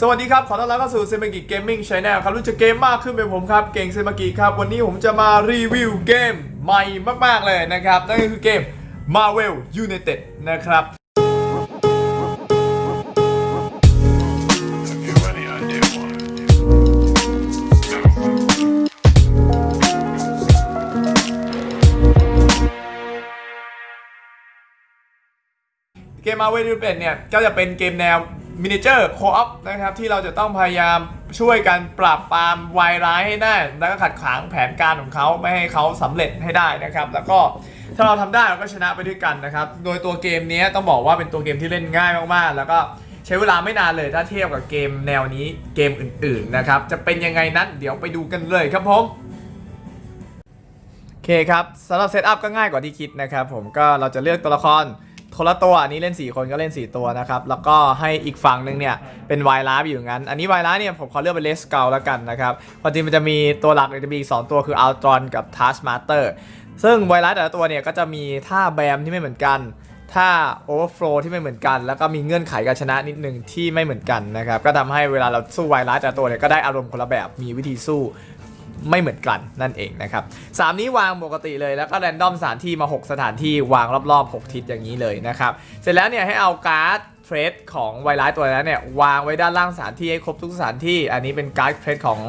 สวัสดีครับ ขอต้อนรับเข้าสู่เซมากิเกมมิ่งช n แนลครับรู้จักเกมมากขึ้นเป็นผมครับ เก่งเซมากิครับ วันนี้ผมจะมารีวิวเกมใหม่มาก ๆ เลยนะครับ นั่นก็คือเกม Marvel United นะครับเกม Marvel United เนี่ยก็จะเป็นเกมแนว มินิเจอร์โคออฟนะครับที่เราจะต้องพยายามช่วยกันปราบปรามวายร้ายให้ได้แล้วก็ขัดขวางแผนการของเขาไม่ให้เขาสำเร็จให้ได้นะครับ แล้วก็ถ้าเราทำได้เราก็ชนะไปด้วยกันนะครับ โดยตัวเกมนี้ต้องบอกว่าเป็นตัวเกมที่เล่นง่ายมากๆ แล้วก็ใช้เวลาไม่นานเลยถ้าเทียบกับเกมแนวนี้เกมอื่นๆนะครับจะเป็นยังไงนั้นเดี๋ยวไปดูกันเลยครับผมโอเคครับสำหรับเซตอัพก็ง่ายกว่าที่คิดนะครับผมก็เราจะเลือกตัวละคร คนละตัวอันนี้เล่น 4 คนก็เล่น 4 ตัวนะครับ แล้วก็ให้อีกฝั่งหนึ่งเนี่ยเป็นไวรัสอยู่งั้น อันนี้ไวรัสเนี่ยผมขอเลือกเป็นเลสเกลแล้วกันนะครับความจริงมันจะมีตัวหลักเนี่ยจะมีอีก2ตัวคืออัลตรอนกับทัสมาสเตอร์ซึ่งไวรัสแต่ละตัวเนี่ยก็จะมีท่าแบมที่ไม่เหมือนกันท่าโอเวอร์โฟลที่ไม่เหมือนกัน แล้วก็มีเงื่อนไขการชนะนิดนึงที่ไม่เหมือนกันนะครับ ก็ทำให้เวลาเราสู้ไวรัสแต่ละตัวเนี่ยก็ได้อารมณ์คนละแบบ มีวิธีสู้ ไม่เหมือนกันนั่นเองนะครับสามนี้วางปกติเลยแล้วก็แรนดอมสถานที่มา 6 สถานที่วางรอบๆ 6 ทิศอย่างนี้เลยนะครับเสร็จแล้วเนี่ยให้เอาการ์ดเทรดของไวรัสตัวนั้นเนี่ยวางไว้ด้านล่างสถานที่ให้ครบทุกสถานที่ อันนี้เป็นการ์ดเทรดของ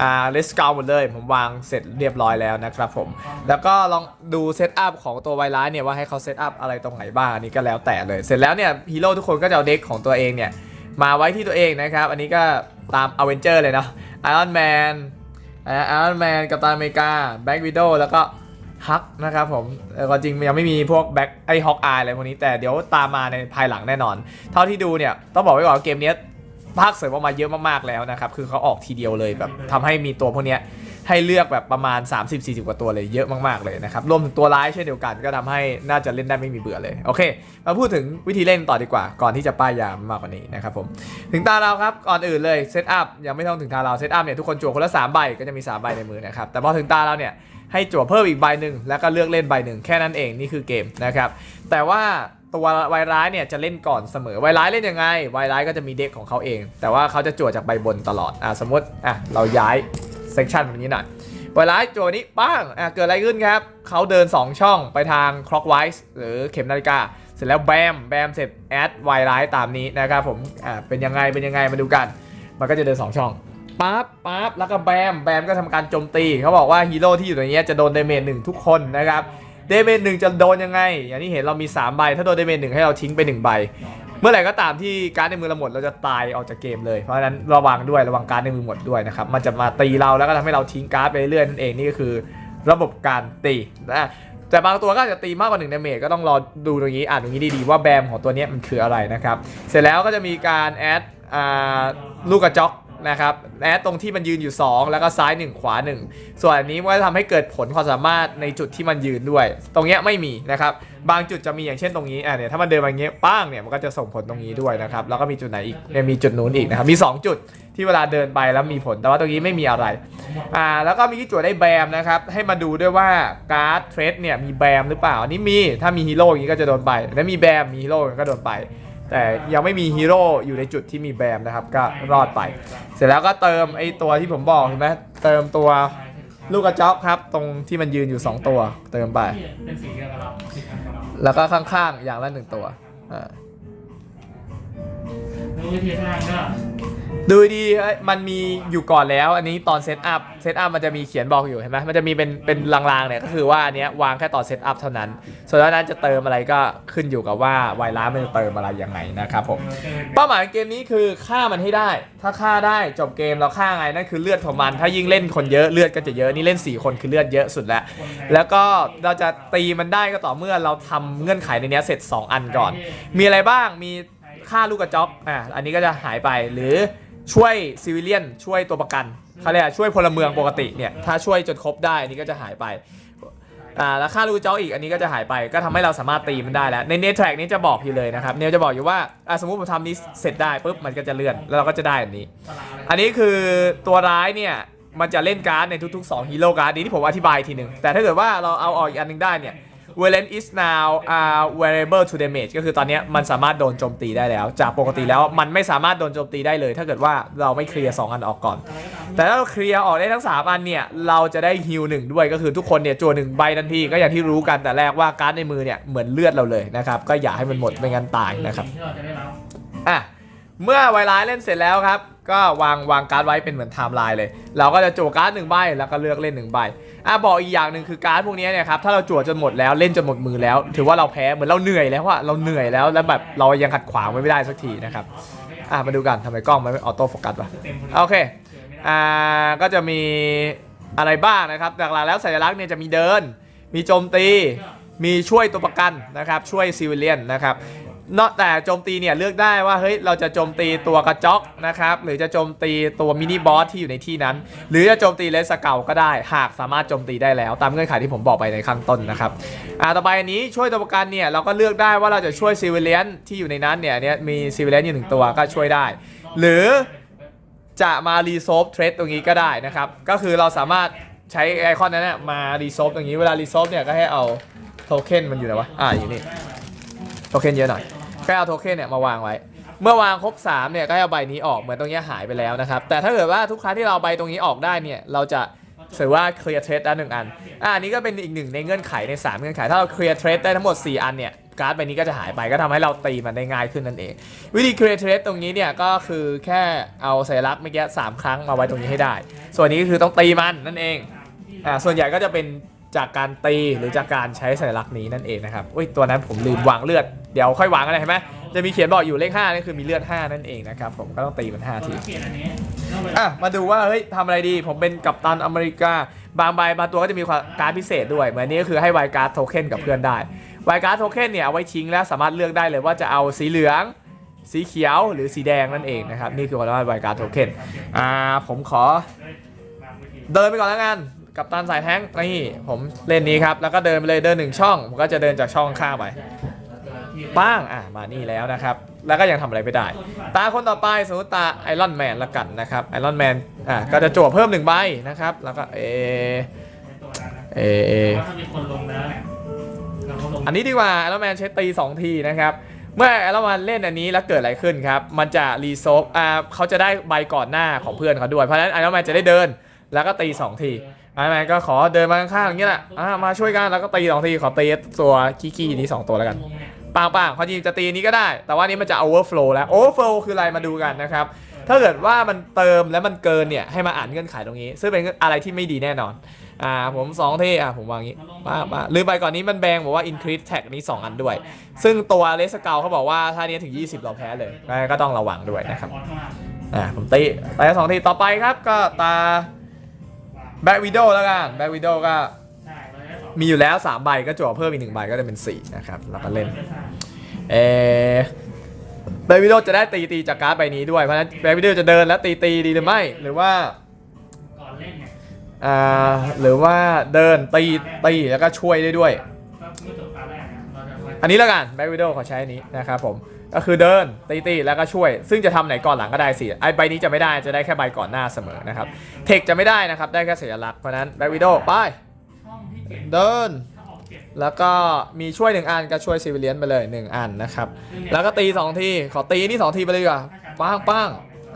อ่าเลสกาหมดเลยผมวางเสร็จเรียบร้อยแล้วนะครับผมแล้วก็ลองดูเซตอัพของตัวไวรัสเนี่ยว่าให้เขาเซตอัพอะไรตรงไหนบ้างอันนี้ก็แล้วแต่เลย เสร็จแล้วเนี่ยฮีโร่ทุกคนก็จะเอาเด็กของตัวเองเนี่ยมาไว้ที่ตัวเองนะครับ อันนี้ก็ตามอเวนเจอร์เลยเนาะไอออนแมน ไอรอนแมนกัปตันอเมริกาแบ็กวิดโอแล้วก็ฮักนะครับผมก็จริงยังไม่มีพวกแบ็กไอฮอกอายอะไรพวกนี้แต่เดี๋ยวตามมาในภายหลังแน่นอน เท่าที่ดูเนี่ย ต้องบอกไว้ก่อนเกมนี้ภาคเสริมออกมาเยอะมากๆแล้วนะครับ คือเขาออกทีเดียวเลยแบบทำให้มีตัวพวกนี้ ให้เลือกแบบประมาณ 30-40 กว่าตัวเลยเยอะมากๆเลยนะครับ รวมถึงตัวร้ายเช่นเดียวกันก็ทำให้น่าจะเล่นได้ไม่มีเบื่อเลย โอเค มาพูดถึงวิธีเล่นต่อดีกว่า ก่อนที่จะป้ายยามมากกว่านี้นะครับผม ถึงตาเราครับ ก่อนอื่นเลยเซตอัพยังไม่ต้องถึงตาเราเซตอัพเนี่ยทุกคนจั่วคนละ3ใบก็จะมี3ใบในมือนะครับ แต่พอถึงตาเราเนี่ยให้จั่วเพิ่มอีกใบหนึ่งแล้วก็เลือกเล่นใบหนึ่งแค่นั้นเองนี่คือเกมนะครับ แต่ว่าตัวไวร้ายเนี่ยจะเล่นก่อนเสมอไวร้ายเล่นยังไงไวร้ายก็จะมีเด็กของเขาเอง แต่ว่าเขาจะจั่วจากใบบนตลอดอะสมมติอะเราย้าย เซกชันแบบนี้หน่อยไวร้าจัวนี้ป้างอะเกิดอะไรขึ้นครับเขาเดิน 2 ช่องไปทาง clockwise หรือเข็มนาฬิกา เสร็จแล้วแบมแบมเสร็จแอดไวร้ายตามนี้นะครับผมอ่าเป็นยังไงเป็นยังไงมาดูกัน มันก็จะเดิน 2 ช่องปั๊บปั๊บแล้วก็แบมแบมก็ทำการโจมตี เขาบอกว่าฮีโร่ที่อยู่ในนี้จะโดนเดเมจหนึ่งทุกคนนะครับเดเมจหนึ่งจะโดนยังไง อย่างที่เห็นเรามี 3 ใบ ถ้าโดนเดเมจหนึ่งให้เราทิ้งไป 1 ใบ เมื่อไหร่ก็ตามที่การ์ดในมือเราหมดเราจะตายออกจากเกมเลย เพราะฉะนั้นระวังด้วยระวังการ์ดในมือหมดด้วยนะครับ มันจะมาตีเราแล้วก็ทำให้เราทิ้งการ์ดไปเรื่อยนั่นเองนี่ก็คือ ระบบการตีนะแต่บางตัวก็อาจจะตีมากกว่า1ดาเมจก็ต้องรอดูตรงนี้อ่านตรงนี้ดีๆว่าแบมของตัวนี้มันคืออะไรนะครับ เสร็จแล้วก็จะมีการแอดลูกกระจอก นะครับแอดตรงที่มันยืนอยู่ 2 แล้วก็ซ้าย 1 ขวา 1 ส่วนอันนี้มันก็ทำให้เกิดผลความสามารถในจุดที่มันยืนด้วย ตรงเนี้ยไม่มีนะครับบางจุดจะมีอย่างเช่นตรงนี้อะเนี่ยถ้ามันเดินมาอย่างเงี้ยป้างเนี่ยมันก็จะส่งผลตรงนี้ด้วยนะครับแล้วก็มีจุดไหนอีกเนี่ยมีจุดนู้นอีกนะครับมี 2 จุดที่เวลาเดินไปแล้วมีผลแต่ว่าตรงนี้ไม่มีอะไรอ่าแล้วก็มีที่จุดได้แบมนะครับให้มาดูด้วยว่าการ์ดเทรดเนี่ยมีแบมหรือเปล่าอันนี้มีถ้ามีฮีโร่อย่างนี้ก็จะโดนไปแล้วมีแบมมีฮีโร่ก็โดนไป แต่ยังไม่มีฮีโร่อยู่ในจุดที่มีแบมนะครับ ก็รอดไป เสร็จแล้วก็เติมไอ้ตัวที่ผมบอกเห็นไหมเติมตัวลูกกระจอกครับ ตรงที่มันยืนอยู่ 2 ตัว เติมไป แล้วก็ข้างๆ อย่างละหนึ่งตัวอ่าวิธีสร้างก็ ดูดีเอ้ยมันมีอยู่ก่อนแล้ว อันนี้ตอนเซตอัพเซตอัพมันจะมีเขียนบอกอยู่เห็นไหมมันจะมีเป็นเป็นลางๆเนี่ยก็คือว่าอันเนี้ยวางแค่ตอนเซตอัพเท่านั้น ส่วนด้านนั้นจะเติมอะไรก็ขึ้นอยู่กับว่าไวรัสมันจะเติมอะไรยังไงนะครับผมเป้าหมายเกมนี้คือฆ่ามันให้ได้ ถ้าฆ่าได้จบเกมเราฆ่าไงนั่นคือเลือดของมันถ้ายิ่งเล่นคนเยอะเลือดก็จะเยอะนี่เล่น 4 คนคือเลือดเยอะสุดแล้ว แล้วก็เราจะตีมันได้ก็ต่อเมื่อเราทำเงื่อนไขในนี้เสร็จ 2 อันก่อน มีอะไรบ้างมีฆ่าลูกกระจอกอะอันนี้ก็จะหายไปหรือ ช่วยซิวิเลียนช่วยตัวประกันเขาเรียกช่วยพลเมืองปกติเนี่ยถ้าช่วยจนครบได้อันนี้ก็จะหายไปอ่าแล้วค่าลูกกระจอกอีกอันนี้ก็จะหายไป ก็ทำให้เราสามารถตีมันได้แล้ว ในเนทแทร็กนี้จะบอกอยู่เลยนะครับเนทจะบอกอยู่ว่าอ่าสมมุติผมทำนี้เสร็จได้ปุ๊บมันก็จะเลื่อนแล้วเราก็จะได้อันนี้ อันนี้คือตัวร้ายเนี่ยมันจะเล่นการ์ดในทุกๆ2ฮีโร่การ์ดนี้ที่ผมอธิบายทีหนึ่งแต่ถ้าเกิดว่าเราเอาออกอีกอันหนึงได้เนี่ย Valent is now are variable to damage ก็คือตอนนี้มันสามารถโดนโจมตีได้แล้ว จากปกติแล้วมันไม่สามารถโดนโจมตีได้เลย ถ้าเกิดว่าเราไม่เคลียร์2อันออกก่อน แต่ถ้าเราเคลียร์ออกได้ทั้ง 3 อันเนี่ย เราจะได้ฮิลหนึ่งด้วยก็คือทุกคนเนี่ยจั่วหนึ่งใบทันที ก็อย่างที่รู้กันแต่แรกว่าการ์ดในมือเนี่ยเหมือนเลือดเราเลยนะครับ ก็อย่าให้มันหมดไม่งั้นตายนะครับอะเมื่อไวไลน์เล่นเสร็จแล้วครับ ก็วางวางการ์ดไว้เป็นเหมือนไทม์ไลน์เลย เราก็จะจั่วการ์ดหนึ่งใบแล้วก็เลือกเล่นหนึ่งใบ อะบอกอีกอย่างหนึ่งคือการ์ดพวกนี้เนี่ยครับถ้าเราจั่วจนหมดแล้วเล่นจนหมดมือแล้ว ถือว่าเราแพ้เหมือนเราเหนื่อยแล้วว่าเราเหนื่อยแล้วแล้วแบบเรายังขัดขวางไม่ได้สักทีนะครับอะมาดูกันทำไมกล้องมันไม่ออโต้โฟกัสวะโอเคเจอไม่ได้อ่าก็จะมีอะไรบ้างนะครับหลักๆแล้วสัญลักษณ์เนี่ยจะมีเดิน มีโจมตีมีช่วยตัวประกันนะครับช่วยซิวิเลียนนะครับ นอกแต่โจมตีเนี่ยเลือกได้ว่าเฮ้ยเราจะโจมตีตัวกระจอกนะครับหรือจะโจมตีตัวมินิบอสที่อยู่ในที่นั้น หรือจะโจมตีเลสเก่าก็ได้ หากสามารถโจมตีได้แล้ว ตามเงื่อนไขที่ผมบอกไปในข้างต้นนะครับอ่าต่อไปอันนี้ช่วยตัวประกันเนี่ยเราก็เลือกได้ว่าเราจะช่วยซิวิเลียนที่อยู่ในนั้นเนี่ยเนี่ยมีซิวิเลียนอยู่หนึ่งตัวก็ช่วยได้ หรือจะมารีโซฟเทรดตรงนี้ก็ได้นะครับก็คือเราสามารถใช้ไอคอนนั้นนะมารีโซฟตรงนี้เวลารีโซฟเนี่ยก็ให้เอาโทเค็นมันอยู่ไหนวะอ่าอยู่นี่โทเค็นเยอะหน่อย ก็เอาโทเค็นเนี่ยมาวางไว้ เมื่อวางครบ3เนี่ยก็เอาใบนี้ออกเหมือนตรงนี้หายไปแล้วนะครับ แต่ถ้าเกิดว่าทุกครั้งที่เราใบตรงนี้ออกได้เนี่ยเราจะถือว่าเคลียร์เทรดได้หนึ่งอัน อ่านี้ก็เป็นอีกหนึ่งในเงื่อนไขใน 3 เงื่อนไข ถ้าเราเคลียร์เทรดได้ทั้งหมด 4 อันเนี่ยการ์ดใบนี้ก็จะหายไปก็ทำให้เราตีมันได้ง่ายขึ้นนั่นเอง วิธีเคลียร์เทรดตรงนี้เนี่ยก็คือแค่เอาสัญลักษณ์เมื่อกี้สามครั้งมาไว้ตรงนี้ให้ได้ ส่วนนี้ก็คือต้องตีมันนั่นเองอ่าส่วนใหญ่ก็จะเป็น จากการตีหรือจากการใช้สัญลักษณ์นี้นั่นเองนะครับอุ้ยตัวนั้นผมลืมวางเลือดเดี๋ยวค่อยวางกันเลยเห็นไหมจะมีเขียนบอกอยู่เลข5นี่คือมีเลือด 5 นั่นเองนะครับผมก็ต้องตีมัน5ทีเปลี่ยนอันนี้อะมาดูว่าเฮ้ยทำอะไรดี ผมเป็นกัปตันอเมริกา บางใบบางตัวก็จะมีความการดพิเศษด้วยเหมือนนี้ก็คือให้ไวการ์ดโทเค็นกับเพื่อนได้ไวการ์ดโทเค็นเนี่ยเอาไว้ทิ้งแล้วสามารถเลือกได้เลยว่าจะเอาสีเหลืองสีเขียวหรือสีแดงนั่นเองนะครับนี่คือความสามารถไวการ์ดโทเค็นอ่าผมขอเดินไปก่อนแล้วกัน กับตันสายแท้งนี่ผมเล่นนี้ครับ แล้วก็เดินไปเลยเดินหนึ่งช่องผมก็จะเดินจากช่องข้างไปป้างอะมานี่แล้วนะครับ แล้วก็ยังทำอะไรไม่ได้ ตาคนต่อไปสมมติตาไอรอนแมนละกันนะครับไอรอนแมนอะก็จะจั่วเพิ่มหนึ่งใบนะครับ แล้วก็เอเอเออันนี้ดีกว่าไอรอนแมนใช้ตี2ทีนะครับเมื่อไอรอนแมนเล่นอันนี้แล้วเกิดอะไรขึ้นครับ มันจะรีโซฟอ่าเขาจะได้ใบก่อนหน้าของเพื่อนเขาด้วยเพราะฉะนั้นไอรอนแมนจะได้เดิน แล้วก็ตี2ที ไอรอนแมนก็ขอเดินมาข้างๆอย่างนี้แหละอ่ามาช่วยกันแล้วก็ตีสองทีขอตีตัวขี้ๆนี้สองตัวแล้วกันปางปางความจริงจะตีนี้ก็ได้ แต่ว่านี้มันจะ overflow แล้ว overflow คืออะไรมาดูกันนะครับ ถ้าเกิดว่ามันเติมแล้วมันเกินเนี่ยให้มาอ่านเงื่อนไขตรงนี้ ซึ่งเป็นอะไรที่ไม่ดีแน่นอน อ่าผม2ที่อ่าผมวางงี้ป้าป้าลืมไปก่อนนี้มันแบงบอกว่า increase tag นี้ 2 อันด้วย ซึ่งตัวเลสเกลเขาบอกว่าถ้านี้ถึง 20 เราแพ้เลยก็ต้องระวังด้วยนะครับ อ่างอ่าผมตีไปสองทีต่อไปครับก็ตา back widow แล้วกัน back widow ก็ใช่เราได้สองมีอยู่แล้ว 3 ใบก็จั่วเพิ่มอีกหนึ่งใบก็จะเป็น 4 นะครับแล้วก็เล่นเอเบวิโดจะได้ตีตีจากการ์ดใบนี้ด้วย เพราะฉะนั้นเบวิโดจะเดินแล้วตีตีดีหรือไม่ หรือว่าก่อนเล่นเนี่ยอ่าหรือว่าเดินตีตีแล้วก็ช่วยได้ด้วยก็เมื่อจบตาแรกนะเราจะไว้อันนี้แล้วกันเบวิโดขอใช้อันนี้นะครับผม ก็คือเดินตีตีแล้วก็ช่วย ซึ่งจะทำไหนก่อนหลังก็ได้สิไอใบนี้จะไม่ได้จะได้แค่ใบก่อนหน้าเสมอนะครับเทคจะไม่ได้นะครับ ได้แค่สัญลักษณ์เพราะนั้นเบวิโดไปเดิน แล้วก็มีช่วยหนึ่งอันก็ช่วยซิวิเลียนไปเลยหนึ่งอันนะครับ แล้วก็ตีสองทีขอตีนี่สองทีไปเลยดีกว่าป้างป้าง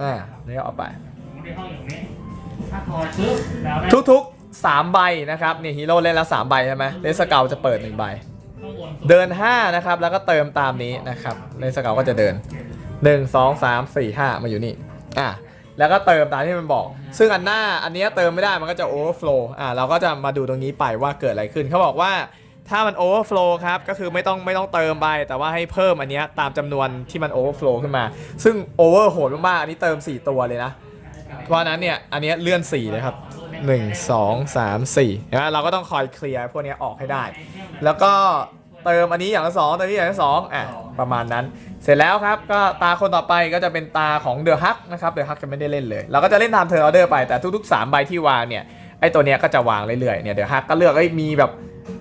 อ่านี่เอาไปในห้อาถอดปึ๊บแล้วได้ทุกๆ3ใบนะครับนี่ฮีโร่เล่นแล้ว3ใบใช่ไหมเลสเกลจะเปิด1ใบข้างบ เดิน 5 นะครับ แล้วก็เติมตามนี้นะครับเลสเกลก็จะเดิน 1 2 3 4 5 มาอยู่นี่ อะ แล้วก็เติมตามที่มันบอก ซึ่งอันหน้าอันเนี้ยเติมไม่ได้มันก็จะ overflow อะเราก็จะมาดูตรงนี้ไปว่าเกิดอะไรขึ้นเขาบอกว่าถ้ามัน overflow ครับ ก็คือไม่ต้องไม่ต้องเติมไป แต่ว่าให้เพิ่มอันเนี้ยตามจำนวนที่มัน overflow ขึ้นมา ซึ่ง over โหดมากๆ อันนี้เติม 4 ตัวเลยนะ เพราะนั้นเนี่ย อันเนี้ยเลื่อน 4 เลยครับ 1 2 3 4เห็นไหมเราก็ต้องคอยเคลียร์พวกนี้ออกให้ได้ แล้วก็ เติมอันนี้อย่างละสองเติมอันนี้อย่างละสองอะประมาณนั้น เสร็จแล้วครับก็ตาคนต่อไปก็จะเป็นตาของเดอะฮักนะครับเดอะฮักจะไม่ได้เล่นเลย เราก็จะเล่นตามเทอร์ออเดอร์ไปแต่ทุกๆ3ใบที่วางเนี่ยไอตัวเนี้ยก็จะวางเรื่อยๆเนี่ยเดอะฮักก็เลือกไอ้ยมีแบบ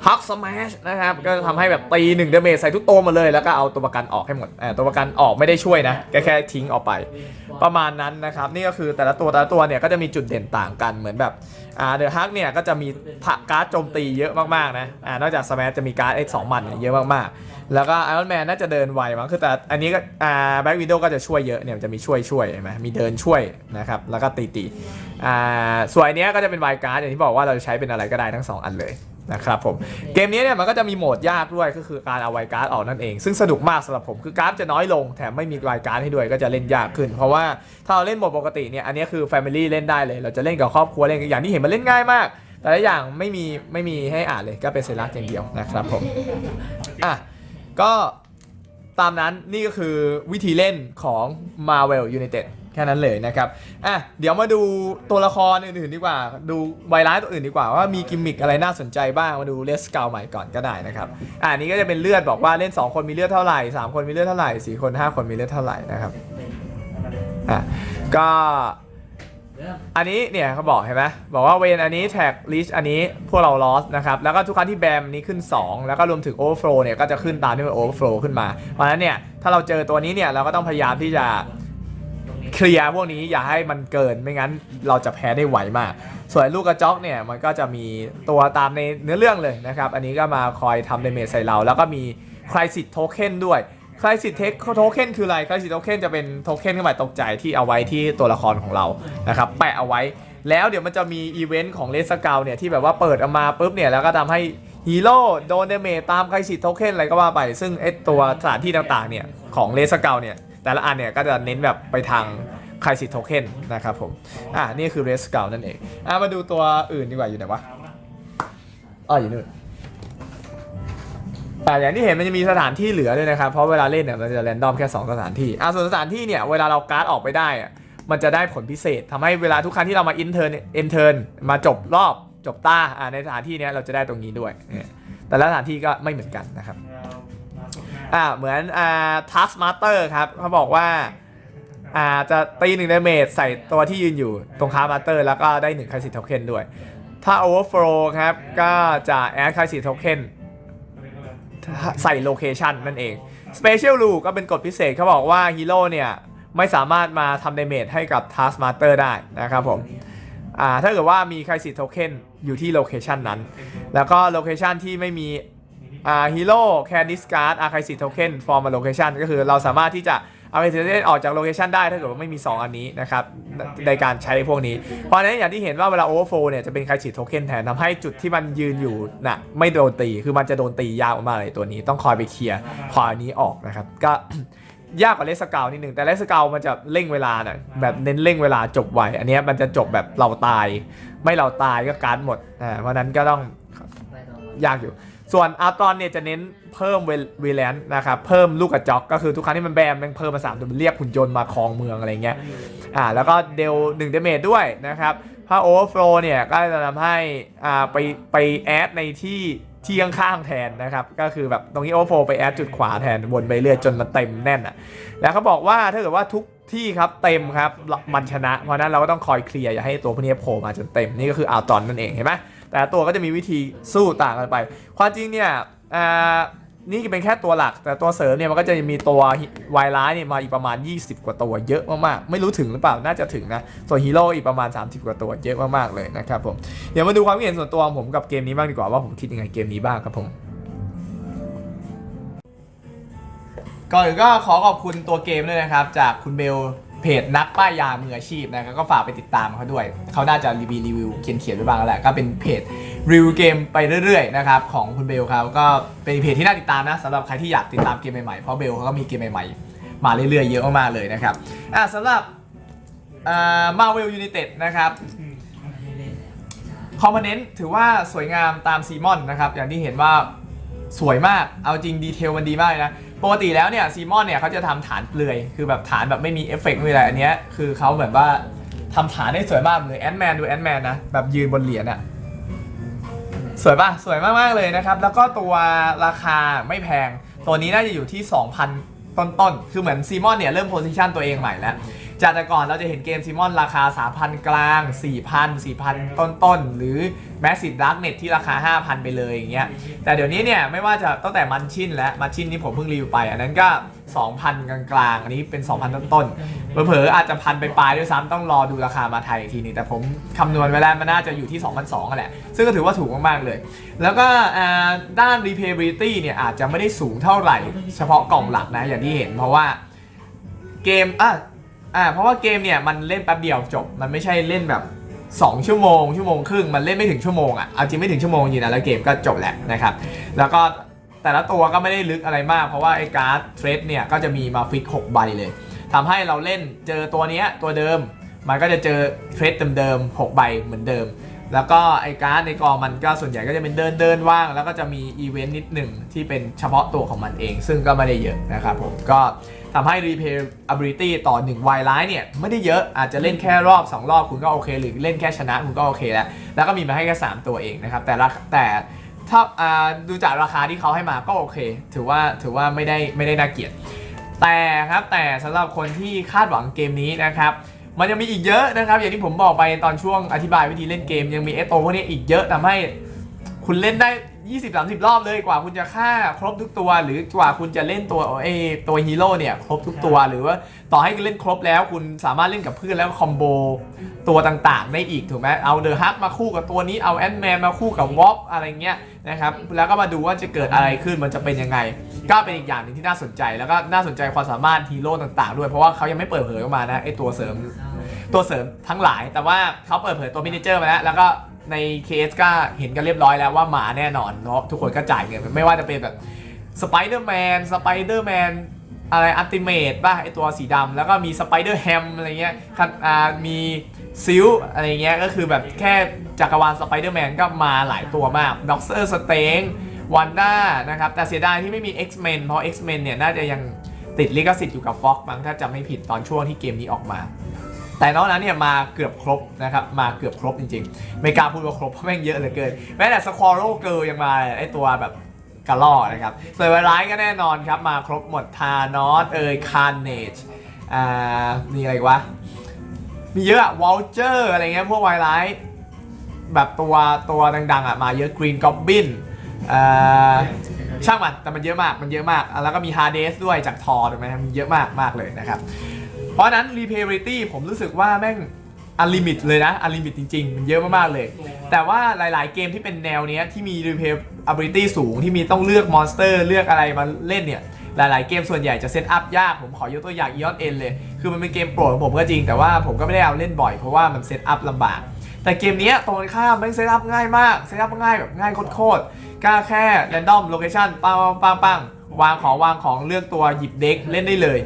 ฮักสมาชนะครับก็ทำให้แบบตีหนึ่งเดเมจใส่ทุกตัวหมาเลยแล้วก็เอาตัวประกันออกให้หมดอ่าตัวประกันออกไม่ได้ช่วยนะแค่แค่ทิ้งออกไป ประมาณนั้นนะครับนี่ก็คือแต่ละตัวแต่ละตัวเนี่ยก็จะมีจุดเด่นต่างกันเหมือนแบบ อ่าเดอะฮักเนี่ยก็จะมีกการ์ดโจมตีเยอะมากๆนะอ่านอกจากสมัชจะมีการ์ดไอ้สองมันเนี่ยเยอะมากๆ แล้วก็ไอรอนแมนน่าจะเดินไวมั้งคือแต่อันนี้ก็อ่าแบ็กวิดโอก็จะช่วยเยอะเนี่ยจะมีช่วยช่วยใช่ไหมมีเดินช่วยนะครับแล้วก็ตีตีอ่าส่วนอันเนี้ยก็จะเป็นไวการ์ดอย่างที่บอกว่าเราจะใช้เป็นอะไรก็ได้ทั้งสองอันเลย นะครับผมเกมนี้เนี่ยมันก็จะมีโหมดยากด้วยก็คือการเอาไวการ์ดออกนั่นเอง ซึ่งสนุกมากสำหรับผมคือการ์ดจะน้อยลงแถมไม่มีไวการ์ดให้ด้วยก็จะเล่นยากขึ้น เพราะว่าถ้าเราเล่นโหมดปกติเนี่ยอันนี้คือ Family เล่นได้เลย เราจะเล่นกับครอบครัวเล่นอย่างที่เห็นมันเล่นง่ายมาก แต่ละอย่างไม่มีไม่มีให้อ่านเลยก็เป็นเซรักอย่างเดียวนะครับผมอะก็ตามนั้นนี่ก็คือวิธีเล่นของ Marvel United แค่นั้นเลยนะครับ อะ เดี๋ยวมาดูตัวละครอื่นๆดีกว่า ดูไวรัสตัวอื่นดีกว่าว่ามีกิมมิคอะไรน่าสนใจบ้าง มาดูเลสเกลใหม่ก่อนก็ได้นะครับ อะอันนี้ก็จะเป็นเลือดบอกว่าเล่น 2 คนมีเลือดเท่าไหร่ 3 คนมีเลือดเท่าไหร่ 4 คน 5 คนมีเลือดเท่าไหร่นะครับ อะ ก็อันนี้เนี่ยเขาบอกเห็นไหมบอกว่าเวนอันนี้แท็กลิชอันนี้พวกเราลอสนะครับ แล้วก็ทุกครั้งที่แบมนี้ขึ้น 2 แล้วก็รวมถึงโอเวอร์โฟลเนี่ยก็จะขึ้นตามที่มันโอเวอร์โฟลขึ้นมา เพราะฉะนั้นเนี่ยถ้าเราเจอตัวนี้เนี่ยเราก็ต้องพยายามที่จะ เคลียร์พวกนี้อย่าให้มันเกินไม่งั้นเราจะแพ้ได้ไวมาก ส่วนลูกกระจอกเนี่ยมันก็จะมีตัวตามในเนื้อเรื่องเลยนะครับ อันนี้ก็มาคอยทำเดเมจใส่เรา แล้วก็มีคลายสิทธิ์โทเค็นด้วยคลายสิทธิ์เทคโทเค็นคืออะไรคลายสิทธิ์โทเค็นจะเป็นโทเค็นเครื่องหมายตกใจที่เอาไว้ที่ตัวละครของเรานะครับแปะเอาไว้ แล้วเดี๋ยวมันจะมีอีเวนต์ของเลสเกลเนี่ยที่แบบว่าเปิดออกมาปุ๊บเนี่ยแล้วก็ทำให้ฮีโร่โดนเดเมจตามคลายสิทธิ์โทเค็นอะไรก็ว่าไป ซึ่งไอตัวสถานที่ต่างๆเนี่ยของเลสเกลเนี่ย แต่ละอันเนี่ยก็จะเน้นแบบไปทางคายสิทธิ์โทเค็นนะครับผม อะนี่คือเลสเกลนั่นเอง อะมาดูตัวอื่นดีกว่าอยู่ไหนวะอ๋ออยู่นู่นแต่อย่างที่เห็นมันจะมีสถานที่เหลือด้วยนะครับ เพราะเวลาเล่นเนี่ยมันจะแรนดอมแค่ 2 สถานที่ อะส่วนสถานที่เนี่ยเวลาเราการ์ดออกไปได้อะมันจะได้ผลพิเศษทำให้เวลาทุกครั้งที่เรามาอินเทอร์เอนเทอร์มาจบรอบจบตาอ่าในสถานที่เนี้ยเราจะได้ตรงนี้ด้วย แต่ละสถานที่ก็ไม่เหมือนกันนะครับ อ่าเหมือนอ่าทัสมาสเตอร์ครับเขาบอกว่าอ่าจะตีหนึ่งดาเมจใส่ตัวที่ยืนอยู่ตรงคาร์มาสเตอร์แล้วก็ได้หนึ่งคาสิทโทเค็นด้วย ถ้า Overflow ครับ ก็จะแอดคาสิทโทเค็นใส่โลเคชันนั่นเอง Special Rule ก็เป็นกฎพิเศษเขาบอกว่าฮีโร่เนี่ย ไม่สามารถมาทำดาเมจให้กับ Task Master ได้นะครับผมอ่าถ้าเกิดว่ามีคาสิทโทเค็นอยู่ที่โลเคชันนั้น แล้วก็โลเคชันที่ไม่มี อ่าฮีโร่แคนดิสการ์ดอาคายสิโทเค็นฟอร์มโลเคชันก็คือเราสามารถที่จะเอาไปเทนออกจากโลเคชันได้ถ้าเกิดว่าไม่มี 2 อันนี้นะครับในการใช้พวกนี้ เพราะฉะนั้นอย่างที่เห็นว่าเวลาโอเวอร์โฟเนี่ยจะเป็นคายสิโทเค็นแทนทำให้จุดที่มันยืนอยู่น่ะไม่โดนตีคือมันจะโดนตียากมากๆเลยตัวนี้ต้องคอยไปเคลียร์พออันนี้ออกนะครับก็ยากกว่าเลสเกลนิดนึงแต่เลสเกลมันจะเร่งเวลาหน่อยแบบเน้นเร่งเวลาจบไวอันเนี้ยมันจะจบแบบเราตาย ไม่เราตายก็การ์ดหมดอ่าเพราะฉะนั้นก็ต้องยากอยู่ ส่วนอาร์ตอนเนี่ยจะเน้นเพิ่มเวลนนะครับเพิ่มลูกกระจอกก็คือทุกครั้งที่มันแบมมันเพิ่มมา3ตัวมันเรียกหุ่นยนต์มาครองเมืองอะไรเงี้ยอ่าแล้วก็เดล1เดเมจด้วยนะครับถ้าโอเวอร์โฟลเนี่ยก็จะทำให้อ่าไปไปแอดในที่ที่ข้างๆแทนนะครับก็คือแบบตรงนี้โอเวอร์โฟลไปแอดจุดขวาแทนวนไปเรื่อยจนมันเต็มแน่นอะแล้วเขาบอกว่าถ้าเกิดว่าทุกที่ครับเต็มครับมันชนะ เพราะนั้นเราก็ต้องคอยเคลียร์อย่าให้ตัวพวกนี้โผล่มาจนเต็มนี่ก็คืออาร์ตอนนั่นเองเห็นไหม แต่ตัวก็จะมีวิธีสู้ต่างกันไป ความจริงเนี่ยนี่เป็นแค่ตัวหลัก แต่ตัวเสริมเนี่ยมันก็จะมีตัววายร้ายเนี่ยมาอีกประมาณ 20 กว่าตัวเยอะมากๆ ไม่รู้ถึงหรือเปล่า น่าจะถึงนะ ส่วนฮีโร่อีกประมาณ 30 กว่าตัวเยอะมากๆเลยนะครับผม เดี๋ยวมาดูความคิดเห็นส่วนตัวของผมกับเกมนี้บ้างดีกว่าว่าผมคิดยังไงเกมนี้บ้างครับผมก่อนอื่นก็ขอขอบคุณตัวเกมด้วยนะครับ จากคุณเบล เพจนักป้ายยามืออาชีพนะครับก็ฝากไปติดตามเขาด้วย เขาน่าจะรีวิวรีวิวเขียนเขียนไว้บ้างแล้วแหละก็เป็นเพจรีวิวเกมไปเรื่อยๆนะครับของคุณเบลเขาก็เป็นเพจที่น่าติดตามนะสำหรับใครที่อยากติดตามเกมใหม่ๆเพราะเบลเขาก็มีเกมใหม่ๆมาเรื่อยๆเยอะมากๆเลยนะครับอะสำหรับอ่ามาเวลยูไนเต็ดนะครับคอมโพเนนต์ถือว่าสวยงามตามซีมอนนะครับอย่างที่เห็นว่า สวยมากเอาจริงดีเทลมันดีมากเลยนะปกติแล้วเนี่ยซีมอนเนี่ยเขาจะทำฐานเปลือย คือแบบฐานแบบไม่มีเอฟเฟกต์ไม่มีอะไรอันเนี้ยคือเขาแบบว่าทำฐานได้สวยมากเลยแอนด์แมนดูแอนด์แมนนะแบบยืนบนเหรียญอะสวยป่ะ สวยมาก ๆ เลยนะครับ แล้วก็ตัวราคาไม่แพง ตัวนี้น่าจะอยู่ที่ 2,000 ต้น ๆ คือเหมือนซีมอนเนี่ย เริ่มโพซิชันตัวเองใหม่แล้ว จากแต่ก่อนเราจะเห็นเกมซิมอนราคา 3,000 กลาง 4,000 4,000 ต้นๆหรือ Massive Darknet ที่ราคา 5,000 ไปเลยอย่างเงี้ยแต่เดี๋ยวนี้เนี่ยไม่ว่าจะตั้งแต่มันชินและมันชินที่ผมเพิ่งรีวิวไป อันนั้นก็ 2,000 กลางๆ อันนี้เป็น 2,000 ต้นๆเผลอๆอาจจะพันไปปลายด้วยซ้ำต้องรอดูราคามาไทยอีกทีนึงแต่ผมคำนวณไว้แล้วมันน่าจะอยู่ที่ 2,200แหละ ซึ่งก็ถือว่าถูกมากๆเลย แล้วก็ด้าน replayability เนี่ยอาจจะไม่ได้สูงเท่าไหร่ เฉพาะกล่องหลักนะอย่างที่เห็นเพราะว่าเกมอะ อ่าเพราะว่าเกมเนี่ยมันเล่นแป๊บเดียวจบ มันไม่ใช่เล่นแบบ 2 ชั่วโมง ชั่วโมงครึ่งมันเล่นไม่ถึงชั่วโมงอะเอาจริงไม่ถึงชั่วโมงจริงนะแล้วเกมก็จบแหละนะครับแล้วก็แต่ละตัวก็ไม่ได้ลึกอะไรมาก เพราะว่าไอ้การ์ดเทรดเนี่ยก็จะมีมาฟิก6ใบเลยทำให้เราเล่นเจอตัวเนี้ยตัวเดิม มันก็จะเจอเทรดเดิมๆ6ใบเหมือนเดิม แล้วก็ไอ้การ์ดในกองมันก็ส่วนใหญ่ก็จะเป็นเดินเดินว่าง แล้วก็จะมีอีเวนต์นิดหนึ่งที่เป็นเฉพาะตัวของมันเอง ซึ่งก็ไม่ได้เยอะนะครับผมก็ ทำให้ replayability ต่อ1 y ไลน์เนี่ย ไม่ได้เยอะอาจจะเล่นแค่รอบ 2 รอบคุณก็โอเค หรือเล่นแค่ชนะคุณก็โอเคแล้ว แล้วก็มีมาให้แค่3ตัวเองนะครับ แต่ละแต่ถ้าดูจากราคาที่เขาให้มาก็โอเค ถือว่าถือว่าไม่ได้ไม่ได้น่าเกลียดแต่ครับแต่สำหรับคนที่คาดหวังเกมนี้นะครับมันยังมีอีกเยอะนะครับ อย่างที่ผมบอกไปตอนช่วงอธิบายวิธีเล่นเกมยังมีไอ้ตัวพวกนี้อีกเยอะทำให้คุณเล่นได้ 20-30 รอบเลยกว่าคุณจะฆ่าครบทุกตัว หรือกว่าคุณจะเล่นตัวไอ้ตัวฮีโร่เนี่ยครบทุกตัวหรือว่าต่อให้คุณเล่นครบแล้ว คุณสามารถเล่นกับเพื่อนแล้วคอมโบตัวต่างๆได้อีกถูกไหมเอาเดอะฮักมาคู่กับตัวนี้เอาแอนแมนมาคู่กับวอปอะไรเงี้ยนะครับแล้วก็มาดูว่าจะเกิดอะไรขึ้นมันจะเป็นยังไง ก็เป็นอีกอย่างหนึ่งที่น่าสนใจ แล้วก็น่าสนใจความสามารถฮีโร่ต่างๆ ด้วยเพราะว่าเขายังไม่เปิดเผยออกมานะไอตัวเสริมตัวเสริมทั้งหลาย แต่ว่าเขาเปิดเผยตัวมินิเจอร์มาแล้วแล้วก็ ใน KS ก็เห็นกันเรียบร้อยแล้วว่ามาแน่นอนเพราะทุกคนก็จ่ายเงินไม่ว่าจะเป็นแบบสไปเดอร์แมนสไปเดอร์แมนอะไรอัลติเมทป่ะไอตัวสีดำแล้วก็มีสไปเดอร์แฮมอะไรเงี้ยมีซิลอะไรเงี้ยก็คือแบบแค่จักรวาลสไปเดอร์แมนก็มาหลายตัวมากด็อกเตอร์สเตงวันด้านะครับ แต่เสียดายที่ไม่มี X-Men เพราะ X-Men เนี่ย น่าจะยังติดลิขสิทธิ์อยู่กับ Fox มั้งถ้าจำไม่ผิดตอนช่วงที่เกมนี้ออกมา แต่นอกนั้นเนี่ยมาเกือบครบนะครับมาเกือบครบจริงๆ ไม่กล้าพูดว่าครบเพราะแม่งเยอะเหลือเกิน แม้แต่สควอโรเกิลยังมาไอตัวแบบกระล่อนะครับส่วนไวร้ายก็แน่นอนครับ มาครบหมดทานอสเอยคาร์เนจอ่ามีอะไรวะ มีเยอะวอลเจอร์อะไรเงี้ยพวกไวร้ายแบบตัวตัวดังๆอะมาเยอะกรีนกอบบินอ่าช่างมันแต่มันเยอะมากมันเยอะมาก แล้วก็มี Hard d e s ด้วยจากทอถูกไหมมันเยอะมากมากเลยนะครับ เพราะฉะนั้น Replayability ผมรู้สึกว่าแม่งอันลิมิตเลยนะอันลิมิตจริงๆ มันเยอะมากๆเลย แต่ว่าหลายๆเกมที่เป็นแนวเนี้ยที่มี Replayability สูงที่มีต้องเลือกมอนสเตอร์เลือกอะไรมาเล่นเนี่ย หลายๆเกมส่วนใหญ่จะเซตอัพยาก ผมขอยกตัวอย่าง Eon N เลย คือมันเป็นเกมโปรดของผมก็จริง แต่ว่าผมก็ไม่ได้เอาเล่นบ่อยเพราะว่ามันเซตอัพลำบาก แต่เกมเนี้ยตรงกันข้ามแม่งเซตอัพง่ายมากเซตอัพง่ายแบบง่ายโคตรๆก็แค่ random location ปังปังปังวางของวางของเลือกตัวหยิบเด็กเล่นได้เลย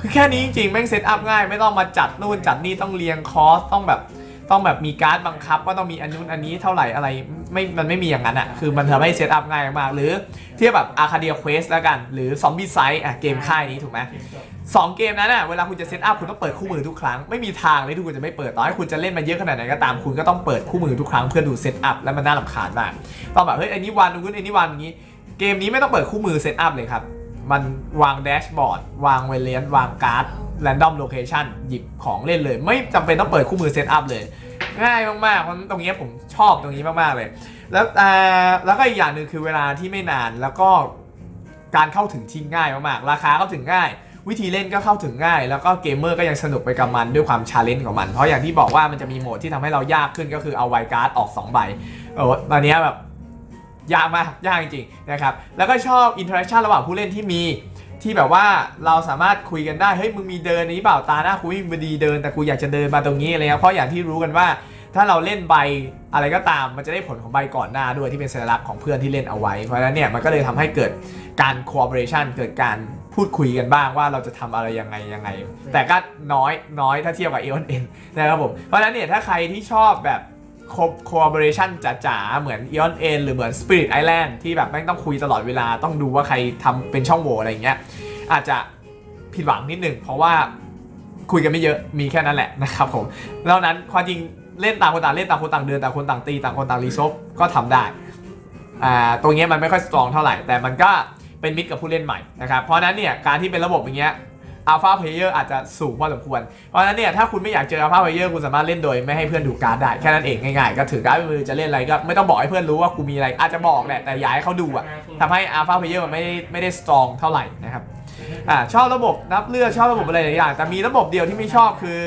คือแค่นี้จริงๆแม่งเซตอัพง่าย ไม่ต้องมาจัดนู่นจัดนี่ต้องเรียงคอสต้องแบบต้องแบบมีการ์ดบังคับว่าต้องมีอันนู้นอันนี้เท่าไหร่อะไรไม่มันไม่มีอย่างนั้นอะคือมันทำให้เซตอัพง่ายมากหรือเทียบแบบอาคาเดียเควสแล้วกัน หรือซอมบี้ไซด์อะเกมค่ายนี้ถูกไหมสองเกมนั้นอะเวลาคุณจะเซตอัพคุณต้องเปิดคู่มือทุกครั้ง ไม่มีทางเลยที่คุณจะไม่เปิดต่อให้คุณจะเล่นมาเยอะขนาดไหนก็ตามคุณก็ต้องเปิดคู่มือทุกครั้งเพื่อดูเซตอัพแล้วมันน่ารำคาญมากต้องแบบเฮ้ยอ้นี่วันนู้นอ้นี่วันอย่างนี้ เกมนี้ไม่ต้องเปิดคู่มือเซตอัพเลยครับ มันวางแดชบอร์ด วางเวเลนวางการ์ดแรนดอมโลเคชันหยิบของเล่นเลย ไม่จำเป็นต้องเปิดคู่มือเซตอัพเลย ง่ายมากๆเพราะฉะนั้นตรงนี้ผมชอบตรงนี้มากๆเลย แล้วอ่าแล้วก็อีกอย่างหนึ่งคือเวลาที่ไม่นานแล้วก็การเข้าถึงที่ง่ายมากๆ ราคาเข้าถึงง่าย วิธีเล่นก็เข้าถึงง่าย แล้วก็เกมเมอร์ก็ยังสนุกไปกับมันด้วยความชาเลนจ์ของมัน เพราะอย่างที่บอกว่ามันจะมีโหมดที่ทำให้เรายากขึ้นก็คือเอาไวการ์ดออก2ใบเออตอนนี้ยแบบ ยากมากยากจริงๆนะครับแล้วก็ชอบอินเทอร์แอคชั่นระหว่างผู้เล่นที่มีที่แบบว่าเราสามารถคุยกันได้ เฮ้ยมึงมีเดินนี้เปล่าตาหน้าคุยมึงดีเดินแต่กูอยากจะเดินมาตรงนี้อะไรเงี้ยเพราะอย่างที่รู้กันว่า ถ้าเราเล่นใบอะไรก็ตามมันจะได้ผลของใบก่อนหน้าด้วยที่เป็นสัญลักษณ์ของเพื่อนที่เล่นเอาไว้ เพราะฉะนั้นเนี่ยมันก็เลยทำให้เกิดการ cooperation เกิดการพูดคุยกันบ้างว่าเราจะทำอะไรยังไงยังไง แต่ก็น้อยน้อยถ้าเทียบกับ a อ n นะครับผมเพราะฉะนั้นเนี่ยถ้าใครที่ชอบแบบ cooperation จ๋าๆ เหมือน Eon N หรือเหมือน Spirit Island ที่แบบแม่งต้องคุยตลอดเวลาต้องดูว่าใครทำเป็นช่องโหว่อะไรเงี้ยอาจจะผิดหวังนิดหนึ่งเพราะว่าคุยกันไม่เยอะมีแค่นั้นแหละนะครับผมนอกนั้นความจริงเล่นต่างคนต่างเล่นต่างคนต่างเดินต่างคนต่างตีต่างคนต่างรีซบก็ทำได้อ่าตรงเนี้ยมันไม่ค่อยสตรองเท่าไหร่ แต่มันก็เป็นมิตรกับผู้เล่นใหม่นะครับเพราะนั้นเนี่ยการที่เป็นระบบอย่างเงี้ย อัลฟาเพลเยอร์อาจจะสูงพอสมควร เพราะฉะนั้นเนี่ยถ้าคุณไม่อยากเจออัลฟาเพลเยอร์คุณสามารถเล่นโดยไม่ให้เพื่อนดูการ์ดได้ แค่นั้นเองง่ายๆ ก็ถือการ์ดเป็นมือจะเล่นอะไรก็ไม่ต้องบอกให้เพื่อนรู้ว่ากูมีอะไร อาจจะบอกแหละแต่อย่าให้เขาดูอะทำให้อัลฟาเพลเยอร์มันไม่ได้ไม่ได้สตรองเท่าไหร่นะครับอ่าชอบระบบนับเลือดชอบระบบอะไรหลายอย่างแต่มีระบบเดียวที่ไม่ชอบคือ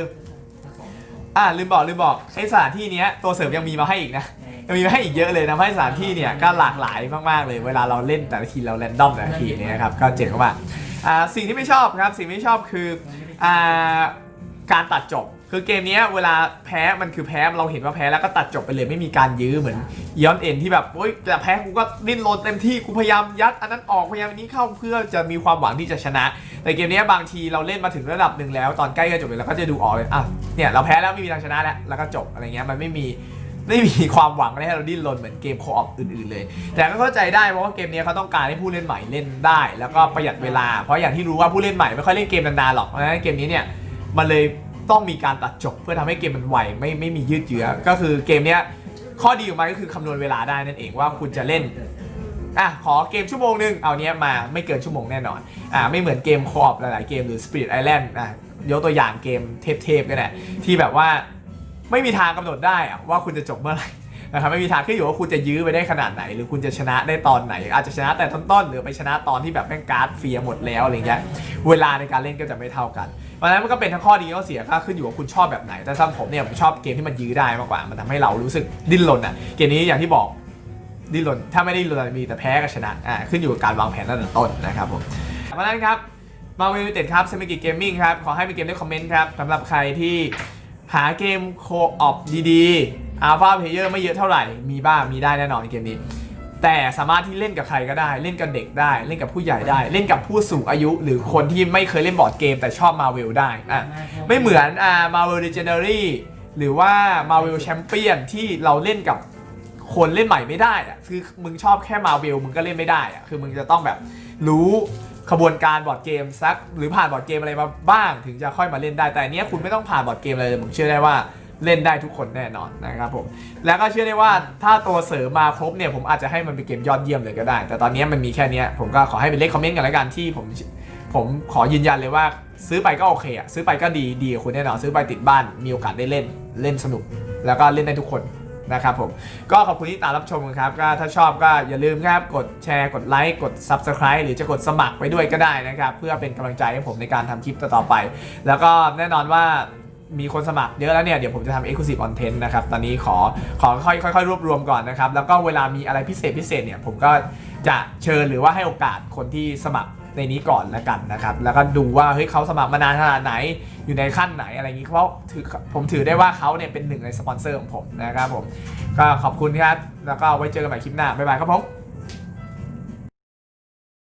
อ่าลืมบอกลืมบอกไอสถานที่เนี้ยตัวเสริมยังมีมาให้อีกนะยังมีมาให้อีกเยอะเลยนะให้สถานที่เนี่ยก็หลากหลายมากๆเลย เวลาเราเล่นแต่ละทีเราแรนดอมแต่ละทีเนี่ยนะครับก็เจ๋งมากๆ อ่าสิ่งที่ไม่ชอบครับสิ่งที่ไม่ชอบคืออ่าการตัดจบ คือเกมนี้เวลาแพ้มันคือแพ้เราเห็นว่าแพ้แล้วก็ตัดจบไปเลยไม่มีการยื้อเหมือนย้อนเอ็นที่แบบโอ๊ยจะแพ้กูก็ดิ้นรนเต็มที่กูพยายามยัดอันนั้นออกพยายามอันนี้เข้าเพื่อจะมีความหวังที่จะชนะ แต่เกมนี้บางทีเราเล่นมาถึงระดับหนึ่งแล้ว ตอนใกล้จะจบเลยเราก็จะดูออกเลยอะเนี่ยเราแพ้แล้วไม่มีทางชนะแล้วแล้วก็จบอะไรเงี้ยมันไม่มี ไม่มีความหวังอะไรให้เราดิ้นรนเหมือนเกมโคออปอื่นๆเลย แต่ก็เข้าใจได้เพราะว่าเกมนี้เขาต้องการให้ผู้เล่นใหม่เล่นได้ แล้วก็ประหยัดเวลา เพราะอย่างที่รู้ว่าผู้เล่นใหม่ไม่ค่อยเล่นเกมนานๆหรอกเพราะฉะนั้นเกมนี้เนี่ยมันเลยต้องมีการตัดจบเพื่อทำให้เกมมันไวไม่ไม่มียืดเยื้อก็คือเกมเนี้ยข้อดีของมันก็คือคำนวณเวลาได้นั่นเองว่าคุณจะเล่นอะขอเกมชั่วโมงหนึงเอาเนี้ยมาไม่เกินชั่วโมงแน่นอนอะไม่เหมือนเกมคออปหลายๆเกมหรือ Spirit Island อะยกตัวอย่างเกมเทพๆก็ได้ที่แบบว่า ไม่มีทางกำหนดได้อะว่าคุณจะจบเมื่อไหร่นะครับไม่มีทางขึ้นอยู่ว่าคุณจะยื้อไปได้ขนาดไหน หรือคุณจะชนะได้ตอนไหน อาจจะชนะแต่ต้นๆหรือไปชนะตอนที่แบบแม่งการ์ดเฟียหมดแล้วอะไรเงี้ยเวลาในการเล่นก็จะไม่เท่ากันเพราะฉะนั้นมันก็เป็นทั้งข้อดีข้อเสียก็ขึ้นอยู่ว่าคุณชอบแบบไหน แต่สำหรับผมเนี่ยผมชอบเกมที่มันยื้อได้มากกว่า มันทำให้เรารู้สึกดิ้นรนอะเกมนี้อย่างที่บอกดิ้นรนถ้าไม่ได้ดิ้นรนมีแต่แพ้กับชนะอ่าขึ้นอยู่กับการวางแผนตั้งแต่ต้นนะครับผมเพราะฉะนั้นครับมาวิวเต็ดครับเซมิกิเกมมิ่งครับขอให้เป็นเกมได้คอมเมนต์ครับสำหรับใครที่ หาเกมโคออปดีๆอัลฟาเพลเยอร์ไม่เยอะเท่าไหร่ มีบ้างมีได้แน่นอนในเกมนี้ แต่สามารถที่เล่นกับใครก็ได้ เล่นกับเด็กได้ เล่นกับผู้ใหญ่ได้ เล่นกับผู้สูงอายุ หรือคนที่ไม่เคยเล่นบอร์ดเกมแต่ชอบมาเวลได้อะไม่เหมือนอ่ามาเวล Legendary หรือว่ามาเวลแชมเปี้ยนที่เราเล่นกับคนเล่นใหม่ไม่ได้อะคือมึงชอบแค่มาเวลมึงก็เล่นไม่ได้อะคือมึงจะต้องแบบรู้ ขบวนการบอร์ดเกมสัก หรือผ่านบอร์ดเกมอะไรมาบ้างถึงจะค่อยมาเล่นได้แต่เนี้ยคุณไม่ต้องผ่านบอร์ดเกมอะไรเลยผมเชื่อได้ว่าเล่นได้ทุกคนแน่นอนนะครับผม แล้วก็เชื่อได้ว่าถ้าตัวเสริมมาครบเนี่ย ผมอาจจะให้มันเป็นเกมยอดเยี่ยมเลยก็ได้ แต่ตอนนี้มันมีแค่นี้ผมก็ขอให้เป็นเลขคอมเมนต์กันแล้วกันที่ผมผมขอยืนยันเลยว่า ซื้อไปก็โอเคอะซื้อไปก็ดีดีคุณแน่นอนซื้อไปติดบ้านมีโอกาสได้เล่นเล่นสนุก แล้วก็เล่นได้ทุกคน นะครับผม ก็ขอบคุณที่ตามรับชมครับ ก็ถ้าชอบก็อย่าลืมครับ กดแชร์ กดไลค์ กด Subscribe หรือจะกดสมัครไปด้วยก็ได้นะครับ เพื่อเป็นกำลังใจให้ผมในการทำคลิปต่อๆไป แล้วก็แน่นอนว่ามีคนสมัครเยอะแล้วเนี่ย เดี๋ยวผมจะทำ Exclusive Content นะครับ ตอนนี้ขอขอค่อยค่อยรวบรวมก่อนนะครับ แล้วก็เวลามีอะไรพิเศษพิเศษเนี่ยผมก็จะเชิญหรือว่าให้โอกาสคนที่สมัคร ในนี้ก่อนแล้วกันนะครับ แล้วก็ดูว่าเฮ้ยเขาสมัครมานานขนาดไหนอยู่ในขั้นไหนอะไรอย่างนี้เพราะถือผมถือได้ว่าเขาเนี่ยเป็นหนึ่งในสปอนเซอร์ของผมนะครับผมก็ขอบคุณครับแล้วก็ไว้เจอกันใหม่คลิปหน้าบ๊ายบายครับผม